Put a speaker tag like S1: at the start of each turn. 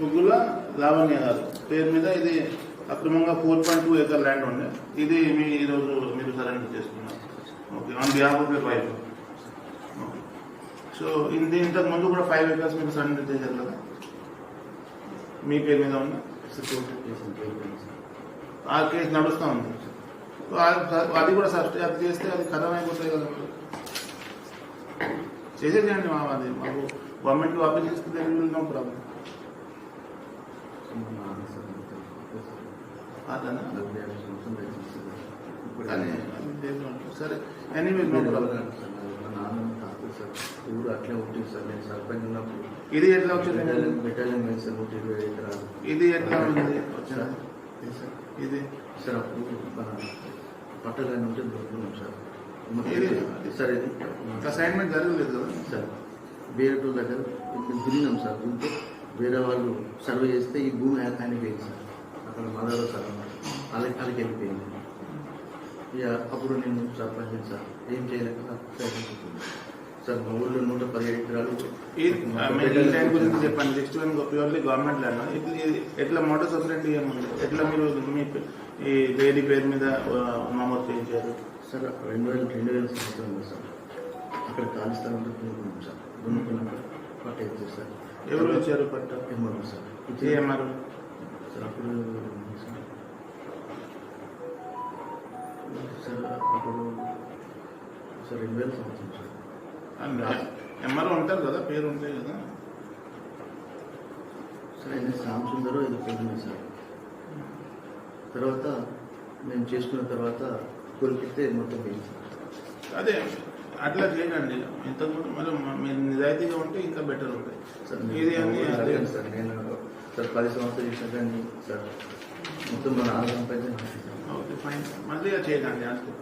S1: ముగ్గుల లావణ్య గారు. పేరు మీద ఇది అక్రమంగా four point two acre land ఉండే. ఇది మీ ఈరోజు మీరు సరెండర్ చేసుకున్నారు. Okay on behalf of your wife okay. So ఇది ఇంతకు ముందు కూడా ఫైవ్ ఏకర్స్ మీరు సరెండర్ చేశారు కదా? మీ పేరు మీద ఉన్న ఆ కేసు నడుస్తూ ఉంది. అది కూడా సబ్స్టే అది చేస్తే అది ఖతం అయిపోతాయి కదా మీరు. చేసేసేయండి మా అది మాకు గవర్నమెంట్కి వాపస్ చేస్తే నో ప్రాబ్లం అదనా కానీ అది లేదు అంటే. సరే ఎనీవే నో ప్రాబ్లం
S2: ఊరు అట్లే ఉంటుంది సార్ నేను సర్పంచ్ ఉన్నప్పుడు
S1: ఇది ఎట్లా వచ్చింది
S2: బెటాలియన్ బెటాలియన్ నూట ఇరవై ఎకరాలు
S1: ఇది ఎట్లా ఉంది
S2: ఇది సార్
S1: ఇది
S2: సార్ అప్పుడు మన పట్టగానే ఉంటే దొరుకుతున్నాం సార్ సార్ ఇది
S1: అసైన్మెంట్ జరగలేదు కదా
S2: సార్ వేరే టూర్ దగ్గర ఇప్పుడు తిరిగినాం సార్ దీంతో వేరే వాళ్ళు సర్వే చేస్తే ఈ భూమి ఆయన- ఆయనకి సార్ అక్కడ మదర్ సార్ వాళ్ళకి వాళ్ళకి వెళ్ళిపోయింది. ఇక అప్పుడు నేను సర్పంచ్ సార్ ఏం చేయలేక సార్ మా ఊళ్ళో నూట పదిహేడు ఎకరాలు
S1: గురించి చెప్పండి. Next one purely government land ఎట్లా మోటార్ సొసైటీ ఏముంది? ఎట్లా మీరు మీ ఈ డైలీ పేరు మీద నమోదు చేయించారు?
S2: సార్ రెండు వేల రెండు వేల సంవత్సరం సార్ అక్కడ ఖాళీ స్థలం సార్. పట్ట ఇచ్చారు సార్.
S1: ఎవరు? ఇచ్చారు పట్ట
S2: ఏమన్నారు సార్. ఇచ్చే
S1: ఏమన్నారు
S2: సార్ అప్పుడు సార్. సార్ అప్పుడు సార్ రెండు వేల సంవత్సరం సార్.
S1: ఎంఆర్ఓ ఉంటారు కదా పేరు ఉంటాయి కదా.
S2: సార్ ఆయన శ్యామ్ సుందరో ఏదో పోయింది సార్. తర్వాత మేము చేసుకున్న తర్వాత కొలిపిస్తే మొత్తం
S1: అదే అట్లా చేయకండి. ఇంతకుముందు మరి మీరు నిజాయితీగా ఉంటే ఇంకా బెటర్ ఉంటాయి
S2: సార్
S1: ఇది అన్ని
S2: నేను సార్ నేను సార్ పది సంవత్సరాలు కానీ సార్. మొత్తం మన
S1: ఓకే ఫైన్ మళ్ళీ అది చేయకండి అంతే.